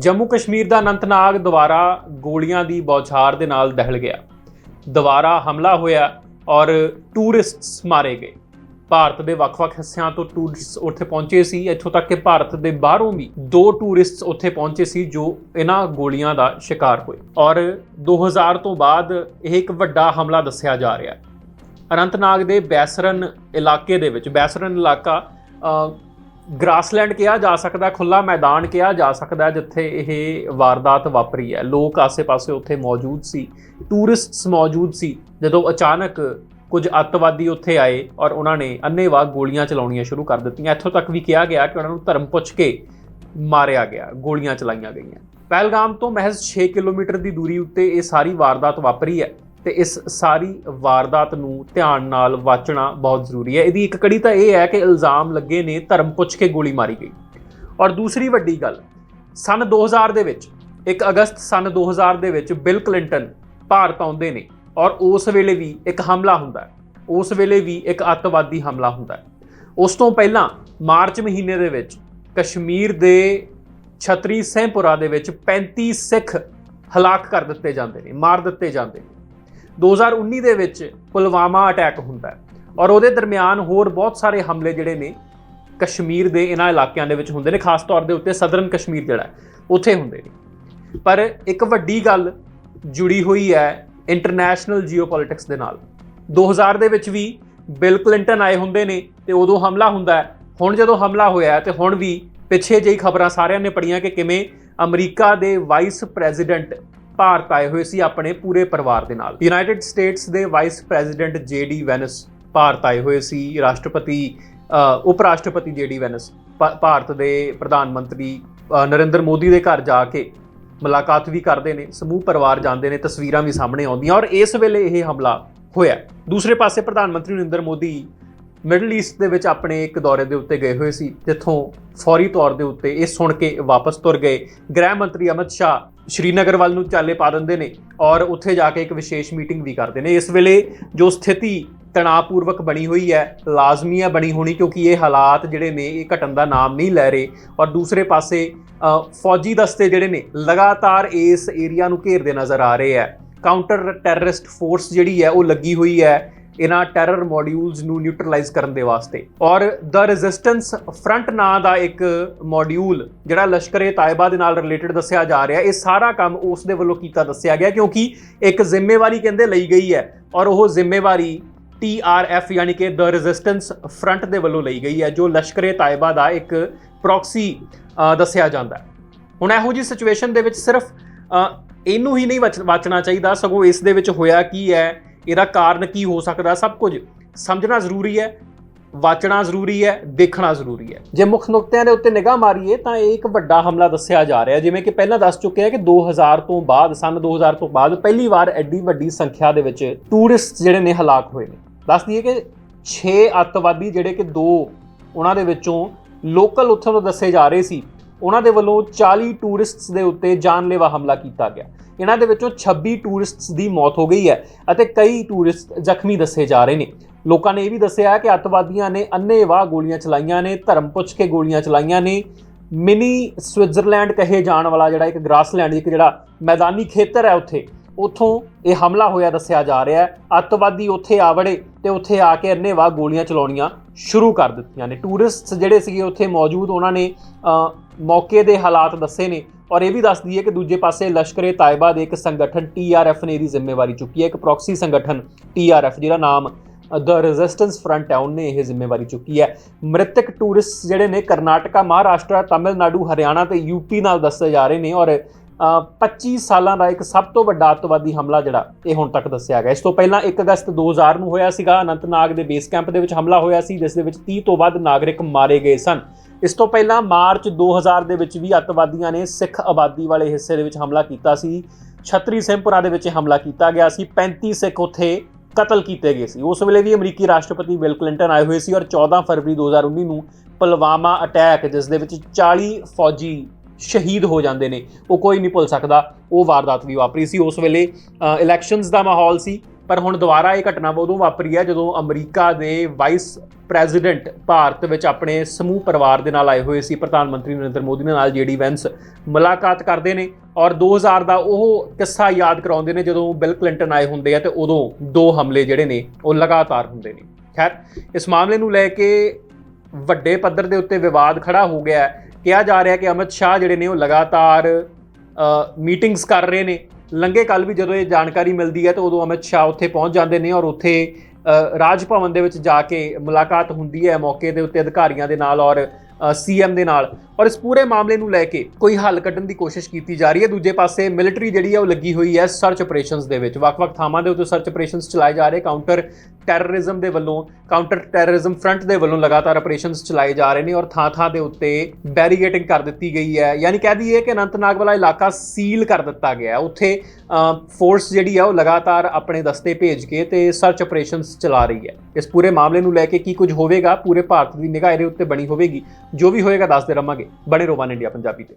ਜੰਮੂ ਕਸ਼ਮੀਰ ਦਾ ਅਨੰਤਨਾਗ ਦੁਬਾਰਾ ਗੋਲੀਆਂ ਦੀ ਬੌਛਾਰ ਦੇ ਨਾਲ ਦਹਿਲ ਗਿਆ। ਦੁਬਾਰਾ ਹਮਲਾ ਹੋਇਆ ਔਰ ਟੂਰਿਸਟਸ ਮਾਰੇ ਗਏ। ਭਾਰਤ ਦੇ ਵੱਖ-ਵੱਖ ਹਿੱਸਿਆਂ ਤੋਂ ਟੂਰਿਸਟਸ ਉੱਥੇ ਪਹੁੰਚੇ ਸੀ। ਇੱਥੋਂ ਤੱਕ ਕਿ ਭਾਰਤ ਦੇ ਬਾਹਰੋਂ ਵੀ ਦੋ ਟੂਰਿਸਟਸ ਉੱਥੇ ਪਹੁੰਚੇ ਸੀ, ਜੋ ਇਹਨਾਂ ਗੋਲੀਆਂ ਦਾ ਸ਼ਿਕਾਰ ਹੋਏ। ਔਰ 2000 ਤੋਂ ਬਾਅਦ ਇਹ ਇੱਕ ਵੱਡਾ ਹਮਲਾ ਦੱਸਿਆ ਜਾ ਰਿਹਾ ਹੈ। ਅਨੰਤਨਾਗ ਦੇ ਬੈਸਰਨ ਇਲਾਕੇ ਦੇ ਵਿੱਚ, ਬੈਸਰਨ ਇਲਾਕਾ ਗ੍ਰਾਸਲੈਂਡ ਕਿਹਾ ਜਾ ਸਕਦਾ ਖੁੱਲਾ ਮੈਦਾਨ ਕਿਹਾ ਜਾ ਸਕਦਾ ਜਿੱਥੇ ਇਹ ਵਾਰਦਾਤ ਵਾਪਰੀ ਹੈ। ਲੋਕ ਆਸੇ-ਪਾਸੇ ਉੱਥੇ ਮੌਜੂਦ ਸੀ, ਟੂਰਿਸਟਸ ਮੌਜੂਦ ਸੀ, ਜਦੋਂ ਅਚਾਨਕ ਕੁਝ ਅੱਤਵਾਦੀ ਉੱਥੇ ਆਏ ਔਰ ਉਹਨਾਂ ਨੇ ਅੰਨ੍ਹੇਵਾਹ ਗੋਲੀਆਂ ਚਲਾਉਣੀਆਂ ਸ਼ੁਰੂ ਕਰ ਦਿੱਤੀਆਂ। ਇੱਥੋਂ ਤੱਕ ਵੀ ਕਿਹਾ ਗਿਆ ਕਿ ਉਹਨਾਂ ਨੂੰ ਧਰਮ ਪੁੱਛ ਕੇ ਮਾਰਿਆ ਗਿਆ, ਗੋਲੀਆਂ ਚਲਾਈਆਂ ਗਈਆਂ। ਪਹਿਲਗਾਮ ਤੋਂ ਮਹਿਜ਼ 6 ਕਿਲੋਮੀਟਰ ਦੀ ਦੂਰੀ ਉੱਤੇ ਇਹ ਸਾਰੀ ਵਾਰਦਾਤ ਵਾਪਰੀ ਹੈ। ਤੇ ਇਸ ਸਾਰੀ ਵਾਰਦਾਤ ਨੂੰ ਧਿਆਨ ਨਾਲ ਵਾਚਣਾ ਬਹੁਤ ਜ਼ਰੂਰੀ ਹੈ। ਇਹਦੀ ਇੱਕ ਕੜੀ ਤਾਂ ਇਹ ਹੈ ਕਿ ਇਲਜ਼ਾਮ ਲੱਗੇ ਨੇ, ਧਰਮ ਪੁੱਛ ਕੇ ਗੋਲੀ ਮਾਰੀ ਗਈ। ਔਰ ਦੂਸਰੀ ਵੱਡੀ ਗੱਲ, ਸਨ 2000 ਦੇ ਵਿੱਚ 1 ਅਗਸਤ ਸਨ 2000 ਦੇ ਵਿੱਚ ਬਿਲ ਕਲਿੰਟਨ ਭਾਰਤ ਆਉਂਦੇ ਨੇ ਔਰ ਉਸ ਵੇਲੇ ਵੀ ਇੱਕ ਹਮਲਾ ਹੁੰਦਾ ਹੈ। ਉਸ ਵੇਲੇ ਵੀ ਇੱਕ ਅੱਤਵਾਦੀ ਹਮਲਾ ਹੁੰਦਾ ਹੈ। ਉਸ ਤੋਂ ਪਹਿਲਾਂ ਮਾਰਚ ਮਹੀਨੇ ਦੇ ਵਿੱਚ ਕਸ਼ਮੀਰ ਦੇ ਛਤਰੀ ਸੈਂਪੁਰਾ ਦੇ ਵਿੱਚ 35 ਸਿੱਖ ਹਲਾਕ ਕਰ ਦਿੱਤੇ ਜਾਂਦੇ ਨੇ, ਮਾਰ ਦਿੱਤੇ ਜਾਂਦੇ ਨੇ। 2019 ਦੇ ਵਿੱਚ ਪੁਲਵਾਮਾ ਅਟੈਕ ਹੁੰਦਾ ਔਰ ਉਹਦੇ ਦਰਮਿਆਨ ਹੋਰ ਬਹੁਤ ਸਾਰੇ ਹਮਲੇ ਜਿਹੜੇ ਨੇ ਕਸ਼ਮੀਰ ਦੇ ਇਹਨਾਂ ਇਲਾਕਿਆਂ ਦੇ ਵਿੱਚ ਹੁੰਦੇ ਨੇ, ਖਾਸ ਤੌਰ ਦੇ ਉੱਤੇ ਸਦਰਨ ਕਸ਼ਮੀਰ ਜਿਹੜਾ ਉੱਥੇ ਹੁੰਦੇ ਨੇ। ਪਰ ਇੱਕ ਵੱਡੀ ਗੱਲ ਜੁੜੀ ਹੋਈ ਹੈ ਇੰਟਰਨੈਸ਼ਨਲ ਜੀਓਪੋਲਿਟਿਕਸ ਦੇ ਨਾਲ। 2000 ਦੇ ਵਿੱਚ ਵੀ ਬਿਲ ਕਲਿੰਟਨ ਆਏ ਹੁੰਦੇ ਨੇ ਤੇ ਉਦੋਂ ਹਮਲਾ ਹੁੰਦਾ ਹੈ। ਹੁਣ ਜਦੋਂ ਹਮਲਾ ਹੋਇਆ ਹੈ ਤੇ ਹੁਣ ਵੀ ਪਿੱਛੇ ਜਿਹੀ ਖਬਰਾਂ ਸਾਰਿਆਂ ਨੇ ਪੜੀਆਂ ਕਿ ਕਿਵੇਂ ਅਮਰੀਕਾ ਦੇ ਵਾਈਸ ਪ੍ਰੈਜ਼ੀਡੈਂਟ ਭਾਰਤ ਆਏ ਹੋਏ ਸੀ ਆਪਣੇ ਪੂਰੇ ਪਰਿਵਾਰ ਦੇ ਨਾਲ। ਯੂਨਾਈਟਿਡ ਸਟੇਟਸ ਦੇ vice president JD Vance Bharat ਆਏ ਹੋਏ ਸੀ। ਰਾਸ਼ਟਰਪਤੀ ਉਪ ਰਾਸ਼ਟਰਪਤੀ ਜੇਡੀ ਵੈਨਸ ਭਾ- ਭਾਰਤ ਦੇ ਪ੍ਰਧਾਨ ਮੰਤਰੀ ਨਰਿੰਦਰ ਮੋਦੀ ਦੇ ਘਰ ਜਾ ਕੇ ਮੁਲਾਕਾਤ ਵੀ ਕਰਦੇ ਨੇ, ਸਮੂਹ ਪਰਿਵਾਰ ਜਾਂਦੇ ਨੇ, ਤਸਵੀਰਾਂ ਵੀ ਸਾਹਮਣੇ ਆਉਂਦੀਆਂ ਔਰ ਇਸ ਵੇਲੇ ਇਹ ਹਮਲਾ ਹੋਇਆ ਦੂਸਰੇ ਪਾਸੇ ਪ੍ਰਧਾਨ ਮੰਤਰੀ ਨਰਿੰਦਰ ਮੋਦੀ ਮਿਡਲ ਈਸਟ ਦੇ ਵਿੱਚ ਆਪਣੇ ਇੱਕ ਦੌਰੇ ਦੇ ਉੱਤੇ ਗਏ ਹੋਏ ਸੀ, ਜਿੱਥੋਂ ਫੌਰੀ ਤੌਰ ਦੇ ਉੱਤੇ ਇਹ ਸੁਣ ਕੇ ਵਾਪਸ ਤੁਰ ਗਏ। ਗ੍ਰਹਿ ਮੰਤਰੀ ਅਮਿਤ ਸ਼ਾਹ ਸ਼੍ਰੀਨਗਰ ਵੱਲ ਨੂੰ ਚਾਲੇ ਪਾ ਦਿੰਦੇ ਨੇ ਔਰ ਉੱਥੇ ਜਾ ਕੇ ਇੱਕ ਵਿਸ਼ੇਸ਼ ਮੀਟਿੰਗ ਵੀ ਕਰਦੇ ਨੇ। ਇਸ ਵੇਲੇ ਜੋ ਸਥਿਤੀ ਤਣਾਅਪੂਰਵਕ ਬਣੀ ਹੋਈ ਹੈ, ਲਾਜ਼ਮੀ ਹੈ ਬਣੀ ਹੋਣੀ ਕਿਉਂਕਿ ਇਹ ਹਾਲਾਤ ਜਿਹੜੇ ਨੇ, ਇਹ ਘਟਣ ਦਾ ਨਾਮ ਨਹੀਂ ਲੈ ਰਹੇ। ਔਰ ਦੂਸਰੇ ਪਾਸੇ ਫੌਜੀ ਦਸਤੇ ਜਿਹੜੇ ਨੇ, ਲਗਾਤਾਰ ਇਸ ਏਰੀਆ ਨੂੰ ਘੇਰਦੇ ਨਜ਼ਰ ਆ ਰਹੇ ਹੈ। ਕਾਊਂਟਰ ਟੈਰਰਿਸਟ ਫੋਰਸ ਜਿਹੜੀ ਹੈ, ਉਹ ਲੱਗੀ ਹੋਈ ਹੈ। ਇਹਨਾਂ ਟੈਰਰ ਮੋਡਿਊਲਸ ਨੂੰ ਨਿਊਟਰਲਾਈਜ਼ ਕਰਨ ਦੇ ਵਾਸਤੇ। ਔਰ ਦ ਰੈਜ਼ਿਸਟੈਂਸ ਫਰੰਟ ਨਾਂ ਦਾ ਇੱਕ ਮੋਡਿਊਲ ਜਿਹੜਾ ਲਸ਼ਕਰੇ ਤਾਇਬਾ ਦੇ ਨਾਲ ਰਿਲੇਟਡ ਦੱਸਿਆ ਜਾ ਰਿਹਾ, ਇਹ ਸਾਰਾ ਕੰਮ ਉਸ ਦੇ ਵੱਲੋਂ ਕੀਤਾ ਦੱਸਿਆ ਗਿਆ, ਕਿਉਂਕਿ ਇੱਕ ਜ਼ਿੰਮੇਵਾਰੀ ਕਹਿੰਦੇ ਲਈ ਗਈ ਹੈ, ਔਰ ਉਹ ਜ਼ਿੰਮੇਵਾਰੀ TRF ਯਾਨੀ ਕਿ ਦ ਰੈਜ਼ਿਸਟੈਂਸ ਫਰੰਟ ਦੇ ਵੱਲੋਂ ਲਈ ਗਈ ਹੈ, ਜੋ ਲਸ਼ਕਰੇ ਤਾਇਬਾ ਦਾ ਇੱਕ ਪ੍ਰੌਕਸੀ ਦੱਸਿਆ ਜਾਂਦਾ ਹੈ। ਹੁਣ ਇਹੋ ਜੀ ਸਿਚੁਏਸ਼ਨ ਦੇ ਵਿੱਚ ਸਿਰਫ ਇਹਨੂੰ ਹੀ ਨਹੀਂ ਵਚ- ਵਾਚਣਾ ਚਾਹੀਦਾ, ਸਗੋਂ ਇਸ ਦੇ ਵਿੱਚ ਹੋਇਆ ਕੀ ਹੈ ਇਹਦਾ ਕਾਰਨ ਕੀ ਹੋ ਸਕਦਾ? ਸਭ ਕੁਝ ਸਮਝਣਾ ਜ਼ਰੂਰੀ ਹੈ, ਵਾਚਣਾ ਜ਼ਰੂਰੀ ਹੈ, ਦੇਖਣਾ ਜ਼ਰੂਰੀ ਹੈ। ਜੇ ਮੁੱਖ ਨੁਕਤਿਆਂ ਦੇ ਉੱਤੇ ਨਿਗਾਹ ਮਾਰੀਏ, ਤਾਂ ਇਹ ਇੱਕ ਵੱਡਾ ਹਮਲਾ ਦੱਸਿਆ ਜਾ ਰਿਹਾ ਜਿਵੇਂ ਕਿ ਪਹਿਲਾਂ ਦੱਸ ਚੁੱਕੇ ਆ ਕਿ 2000 ਤੋਂ ਬਾਅਦ, ਸਨ 2000 ਤੋਂ ਬਾਅਦ ਪਹਿਲੀ ਵਾਰ ਐਡੀ ਵੱਡੀ ਸੰਖਿਆ ਦੇ ਵਿੱਚ ਟੂਰਿਸਟ ਜਿਹੜੇ ਨੇ ਹਲਾਕ ਹੋਏ ਨੇ। ਦੱਸ ਦਈਏ ਕਿ 6 ਅੱਤਵਾਦੀ ਜਿਹੜੇ ਕਿ ਦੋ ਉਹਨਾਂ ਦੇ ਵਿੱਚੋਂ ਲੋਕਲ ਉੱਥੋਂ ਤੋਂ ਦੱਸੇ ਜਾ ਰਹੇ ਸੀ, ਉਹਨਾਂ ਦੇ ਵੱਲੋਂ 40 ਟੂਰਿਸਟਸ ਦੇ ਉੱਤੇ ਜਾਨਲੇਵਾ ਹਮਲਾ ਕੀਤਾ ਗਿਆ। ਇਹਨਾਂ ਦੇ ਵਿੱਚੋਂ 26 ਟੂਰਿਸਟਸ ਦੀ ਮੌਤ ਹੋ ਗਈ ਹੈ ਅਤੇ ਕਈ ਟੂਰਿਸਟ ਜ਼ਖਮੀ ਦੱਸੇ ਜਾ ਰਹੇ ਨੇ। ਲੋਕਾਂ ਨੇ ਇਹ ਵੀ ਦੱਸਿਆ ਕਿ ਅੱਤਵਾਦੀਆਂ ਨੇ ਅੰਨ੍ਹੇਵਾਹ ਗੋਲੀਆਂ ਚਲਾਈਆਂ ਨੇ, ਧਰਮ ਪੁੱਛ ਕੇ ਗੋਲੀਆਂ ਚਲਾਈਆਂ ਨੇ। ਮਿਨੀ ਸਵਿਟਜ਼ਰਲੈਂਡ ਕਹੇ ਜਾਣ ਵਾਲਾ ਜਿਹੜਾ ਇੱਕ ਗ੍ਰਾਸਲੈਂਡ, ਇੱਕ ਜਿਹੜਾ ਮੈਦਾਨੀ ਖੇਤਰ ਹੈ ਉੱਥੇ, ਉੱਥੋਂ ਇਹ ਹਮਲਾ ਹੋਇਆ ਦੱਸਿਆ ਜਾ ਰਿਹਾ ਹੈ। ਅੱਤਵਾਦੀ ਉੱਥੇ ਆਵੜੇ ਵੜੇ ਤੇ ਉੱਥੇ ਆ ਕੇ ਅੰਨ੍ਹੇਵਾਹ ਗੋਲੀਆਂ ਚਲਾਉਣੀਆਂ ਸ਼ੁਰੂ ਕਰ ਦਿੱਤੀਆਂ ਨੇ। ਟੂਰਿਸਟਸ ਜਿਹੜੇ ਸੀਗੇ ਉੱਥੇ ਮੌਜੂਦ, ਉਹਨਾਂ ਨੇ ਮੌਕੇ ਦੇ ਹਾਲਾਤ ਦੱਸੇ ਨੇ। ਔਰ ਇਹ ਵੀ ਦੱਸ ਦਈਏ ਕਿ ਦੂਜੇ ਪਾਸੇ ਲਸ਼ਕਰੇ ਤਾਇਬਾ ਦੇ ਇੱਕ ਸੰਗਠਨ TRF ਨੇ ਇਹਦੀ ਜ਼ਿੰਮੇਵਾਰੀ ਚੁੱਕੀ ਹੈ। ਇੱਕ ਪ੍ਰੌਕਸੀ ਸੰਗਠਨ TRF ਜਿਹਦਾ ਨਾਮ ਦ ਰੈਜ਼ਿਸਟੈਂਸ ਫਰੰਟ ਹੈ ਉਹਨੇ ਇਹ ਜ਼ਿੰਮੇਵਾਰੀ ਚੁੱਕੀ ਹੈ। ਮ੍ਰਿਤਕ ਟੂਰਿਸਟ ਜਿਹੜੇ ਨੇ, ਕਰਨਾਟਕਾ, ਮਹਾਰਾਸ਼ਟਰ, ਤਾਮਿਲਨਾਡੂ, ਹਰਿਆਣਾ ਤੇ ਯੂਪੀ ਨਾਲ ਦੱਸੇ ਜਾ ਰਹੇ ਨੇ ਔਰ 25 ਸਾਲਾਂ ਦਾ ਇੱਕ ਸਭ ਤੋਂ ਵੱਡਾ ਅੱਤਵਾਦੀ ਹਮਲਾ ਜਿਹੜਾ ਇਹ ਹੁਣ ਤੱਕ ਦੱਸਿਆ ਗਿਆ। ਇਸ ਤੋਂ ਪਹਿਲਾਂ 1 ਅਗਸਤ 2000 ਨੂੰ ਹੋਇਆ ਸੀਗਾ। ਅਨੰਤਨਾਗ ਦੇ ਬੇਸ ਕੈਂਪ ਦੇ ਵਿੱਚ ਹਮਲਾ ਹੋਇਆ ਸੀ, ਜਿਸ ਦੇ ਵਿੱਚ 30 ਤੋਂ ਵੱਧ ਨਾਗਰਿਕ ਮਾਰੇ ਗਏ ਸਨ। ਇਸ ਤੋਂ ਪਹਿਲਾਂ ਮਾਰਚ 2000 ਦੇ ਵਿੱਚ ਵੀ ਅੱਤਵਾਦੀਆਂ ਨੇ ਸਿੱਖ ਆਬਾਦੀ ਵਾਲੇ ਹਿੱਸੇ ਦੇ ਵਿੱਚ ਹਮਲਾ ਕੀਤਾ ਸੀ। ਛਤਰੀ ਸਿੰਘਪੁਰਾ ਦੇ ਵਿੱਚ ਹਮਲਾ ਕੀਤਾ ਗਿਆ ਸੀ। 35 ਸਿੱਖ ਉੱਥੇ ਕਤਲ ਕੀਤੇ ਗਏ ਸੀ। ਉਸ ਵੇਲੇ ਵੀ ਅਮਰੀਕੀ ਰਾਸ਼ਟਰਪਤੀ ਬਿਲ ਕਲਿੰਟਨ ਆਏ ਹੋਏ ਸੀ ਔਰ 14 ਫਰਵਰੀ 2019 ਨੂੰ ਪੁਲਵਾਮਾ ਅਟੈਕ, ਜਿਸ ਦੇ ਵਿੱਚ 40 ਫੌਜੀ ਸ਼ਹੀਦ ਹੋ ਜਾਂਦੇ ਨੇ। ਉਹ ਕੋਈ ਨਹੀਂ ਭੁੱਲ ਸਕਦਾ। ਉਹ ਵਾਰਦਾਤ ਵੀ ਵਾਪਰੀ ਸੀ। ਉਸ ਵੇਲੇ ਇਲੈਕਸ਼ਨਸ ਦਾ ਮਾਹੌਲ ਸੀ। ਪਰ ਹੁਣ ਦੁਬਾਰਾ ਇਹ ਘਟਨਾ ਉਦੋਂ ਵਾਪਰੀ ਹੈ ਜਦੋਂ ਅਮਰੀਕਾ ਦੇ ਵਾਈਸ ਪ੍ਰੈਜ਼ੀਡੈਂਟ ਭਾਰਤ ਵਿੱਚ ਆਪਣੇ ਸਮੂਹ ਪਰਿਵਾਰ ਦੇ ਨਾਲ ਆਏ ਹੋਏ ਸੀ। ਪ੍ਰਧਾਨ ਮੰਤਰੀ ਨਰਿੰਦਰ ਮੋਦੀ ਦੇ ਨਾਲ ਜੀਡੀ ਵੈਂਸ ਮੁਲਾਕਾਤ ਕਰਦੇ ਨੇ ਔਰ 2000 ਦਾ ਉਹ ਕਿੱਸਾ ਯਾਦ ਕਰਾਉਂਦੇ ਨੇ ਜਦੋਂ ਬਿਲ ਕਲਿੰਟਨ ਆਏ ਹੁੰਦੇ ਆ ਤੇ ਉਦੋਂ ਦੋ ਹਮਲੇ ਜਿਹੜੇ ਨੇ, ਉਹ ਲਗਾਤਾਰ ਹੁੰਦੇ ਨੇ। ਖੈਰ, ਇਸ ਮਾਮਲੇ ਨੂੰ ਲੈ ਕੇ ਵੱਡੇ ਪੱਧਰ ਦੇ ਉੱਤੇ ਵਿਵਾਦ ਖੜਾ ਹੋ ਗਿਆ ਹੈ। ਕਿਹਾ ਜਾ ਰਿਹਾ ਕਿ ਅਮਿਤ ਸ਼ਾਹ ਜਿਹੜੇ ਨੇ ਉਹ ਲਗਾਤਾਰ ਮੀਟਿੰਗਸ ਕਰ ਰਹੇ ਨੇ। ਲੰਗੇ ਕੱਲ ਵੀ ਜਦੋਂ ਇਹ ਜਾਣਕਾਰੀ ਮਿਲਦੀ ਹੈ ਤਾਂ ਉਦੋਂ ਅਮਿਤ ਸ਼ਾਹ ਉੱਥੇ ਪਹੁੰਚ ਜਾਂਦੇ ਨੇ ਔਰ ਉੱਥੇ ਰਾਜ ਭਵਨ ਦੇ ਵਿੱਚ ਜਾ ਕੇ ਮੁਲਾਕਾਤ ਹੁੰਦੀ ਹੈ ਮੌਕੇ ਦੇ ਉੱਤੇ ਅਧਿਕਾਰੀਆਂ ਦੇ ਨਾਲ ਔਰ ਸੀਐਮ ਦੇ ਨਾਲ। ਔਰ ਇਸ ਪੂਰੇ ਮਾਮਲੇ ਨੂੰ ਲੈ ਕੇ ਕੋਈ ਹੱਲ ਕੱਢਣ ਦੀ ਕੋਸ਼ਿਸ਼ ਕੀਤੀ ਜਾ ਰਹੀ ਹੈ। ਦੂਜੇ ਪਾਸੇ ਮਿਲਟਰੀ ਜਿਹੜੀ ਹੈ, ਉਹ ਲੱਗੀ ਹੋਈ ਹੈ ਸਰਚ ਆਪਰੇਸ਼ਨਸ ਦੇ ਵਿੱਚ। ਵੱਖ-ਵੱਖ ਥਾਵਾਂ ਦੇ ਉੱਤੇ ਸਰਚ ਆਪਰੇਸ਼ਨਸ ਚਲਾਏ ਜਾ ਰਹੇ। ਕਾਊਂਟਰ ਟੈਰਰਿਜ਼ਮ ਦੇ ਵੱਲੋਂ ਕਾਊਂਟਰ ਟੈਰਰਿਜ਼ਮ ਫਰੰਟ ਦੇ ਵੱਲੋਂ ਲਗਾਤਾਰ ਆਪਰੇਸ਼ਨਸ ਚਲਾਏ ਜਾ ਰਹੇ ਨੇ ਔਰ ਥਾਂ-ਥਾਂ ਦੇ ਉੱਤੇ ਬੈਰੀਗੇਟਿੰਗ ਕਰ ਦਿੱਤੀ ਗਈ ਹੈ। ਯਾਨੀ ਕਹਿ ਦਈਏ ਕਿ ਅਨੰਤਨਾਗ ਵਾਲਾ ਇਲਾਕਾ ਸੀਲ ਕਰ ਦਿੱਤਾ ਗਿਆ ਹੈ। ਉੱਥੇ ਫੋਰਸ ਜਿਹੜੀ ਆ ਉਹ ਲਗਾਤਾਰ ਆਪਣੇ ਦਸਤੇ ਭੇਜ ਕੇ ਤੇ ਸਰਚ ਆਪਰੇਸ਼ਨਸ ਚਲਾ ਰਹੀ ਹੈ। ਇਸ ਪੂਰੇ ਮਾਮਲੇ ਨੂੰ ਲੈ ਕੇ ਕੀ ਕੁਝ ਹੋਵੇਗਾ, ਪੂਰੇ ਭਾਰਤ ਦੀ ਨਿਗਾਹ ਇਹਦੇ ਉੱਤੇ ਬਣੀ ਹੋਵੇਗੀ। ਜੋ ਵੀ ਹੋਏਗਾ ਦੱਸਦੇ ਰਵਾਂਗੇ। ਬਣੇ ਰੋਵਾਨ ਇੰਡੀਆ ਪੰਜਾਬੀ ਤੇ।